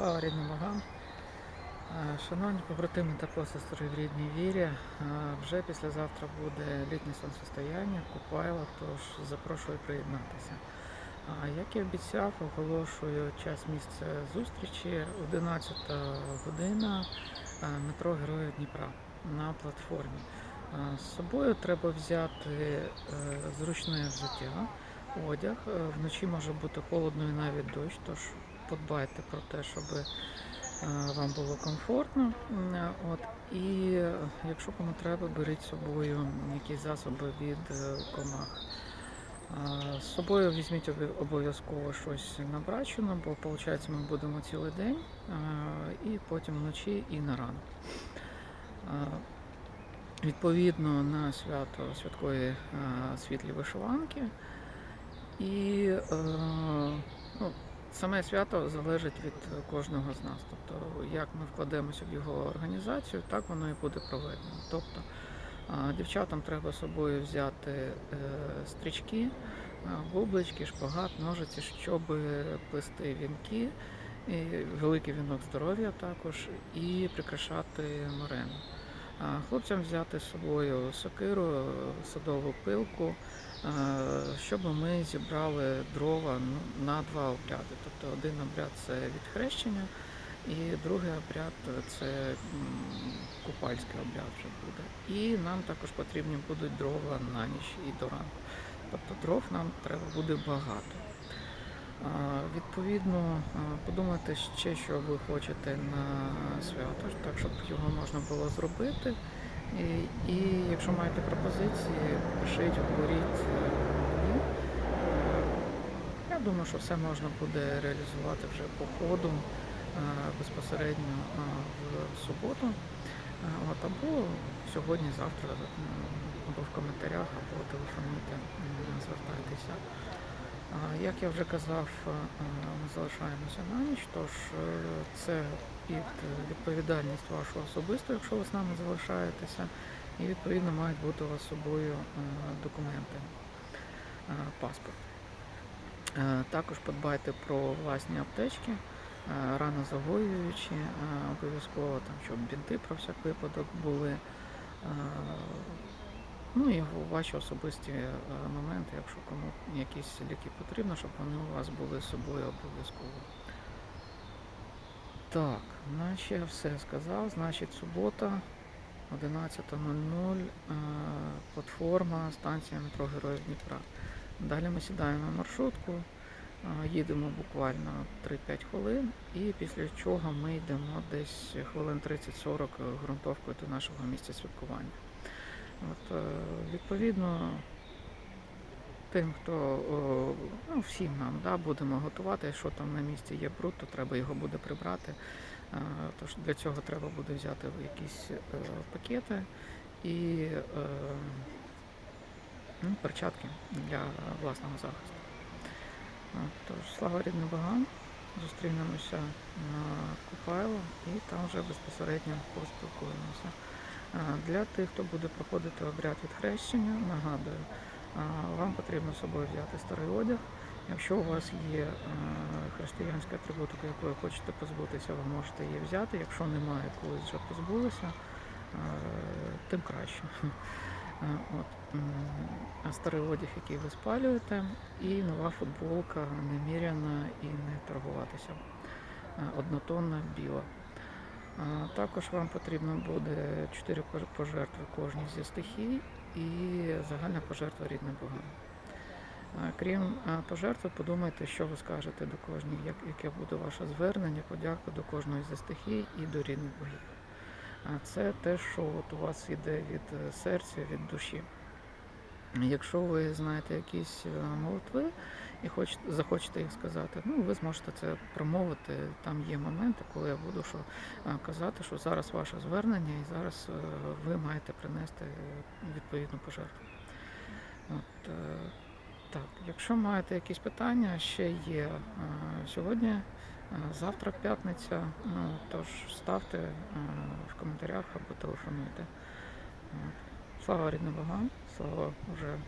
Слава рідним богам. Шановні побратими та посестри в рідній вірі, вже післязавтра буде літнє сонцестояння, Купайло, тож запрошую приєднатися. Як і обіцяв, оголошую час місце зустрічі 11 година метро Героїв Дніпра на платформі. З собою треба взяти е, зручне взуття, одяг. Е, Вночі може бути холодно і навіть дощ, тож подбайте про те, щоб е, вам було комфортно. Е, От і е, якщо кому треба, беріть з собою якісь засоби від комах. З собою візьміть обов'язково щось набрачено, бо виходить, ми будемо цілий день, і потім вночі і на ранок. Відповідно на свято святкові світлі вишиванки. І ну, саме свято залежить від кожного з нас. Тобто, як ми вкладемося в його організацію, так воно і буде проведено. Тобто, дівчатам треба з собою взяти е, стрічки, а, бублички, шпагат, ножиці, щоб плести вінки, і великий вінок здоров'я також, і прикрашати морену. Хлопцям взяти з собою сокиру, садову пилку, е, щоб ми зібрали дрова ну, на два обряди. Тобто один обряд це відхрещення, і другий обряд це купальський обряд вже буде. І нам також потрібні будуть дрова на ніч і до ранку. Тобто дров нам треба буде багато. Відповідно, подумайте ще, що ви хочете на свято, так щоб його можна було зробити. І, і якщо маєте пропозиції, пишіть, говоріть е, Я думаю, що все можна буде реалізувати вже по ходу е, безпосередньо е, в суботу. От, або сьогодні, завтра, або в коментарях, або телефонуйте, звертайтеся. Як я вже казав, е, е, ми залишаємося на ніч, тож е, це під відповідальність вашу особисту, якщо ви з нами залишаєтеся, і відповідно мають бути у вас з собою документи, паспорт. Також подбайте про власні аптечки, рано загоюючі, е, обов'язково там, щоб бінти про всяк випадок були. Ну і ваші особисті е, моменти, якщо кому якісь ліки потрібно, щоб вони у вас були з собою обов'язково. Так, наче все сказав. Значить, субота, 11.00, е, платформа, станція метро Героїв Дніпра. Далі ми сідаємо на маршрутку, е, їдемо буквально 3-5 хвилин, і після чого ми йдемо десь хвилин 30-40 ґрунтовкою до нашого місця святкування. Е, відповідно, тим, хто ну, всім нам да, будемо готувати, якщо там на місці є бруд, то треба його буде прибрати. Е, Тож для цього треба буде взяти якісь е, пакети і ну, перчатки для власного захисту. Тож, слава рідним богам, зустрінемося на Купайло і там вже безпосередньо поспілкуємося. Для тих, хто буде проходити обряд відхрещення, нагадую, вам потрібно з собою взяти старий одяг. Якщо у вас є е, християнська атрибутика, ви хочете позбутися, ви можете її взяти. Якщо немає, колись вже позбулися, е, тим краще. Е, От. старий одяг, який ви спалюєте, і нова футболка неміряна і не торгуватися. Однотонна біла. Також вам потрібно буде 4 пожертви кожній зі стихій і загальна пожертва рідним богам. Крім пожертви, подумайте, що ви скажете до кожної, як, яке буде ваше звернення, подяка до кожної зі стихій і до рідних богів. А Це те, що от у вас йде від е, серця, від душі. Якщо ви знаєте якісь е, молитви і хочете, захочете їх сказати, ну ви зможете це промовити. Там є моменти, коли я буду що, е, казати, що зараз ваше звернення і зараз е, ви маєте принести відповідну пожертву. От, так, якщо маєте якісь питання, ще є сьогодні, завтра п'ятниця, ну тож ставте в коментарях або телефонуйте. Слава рідним богам, слава вже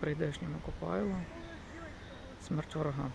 прийдешньому Купайлу, смерть ворогам.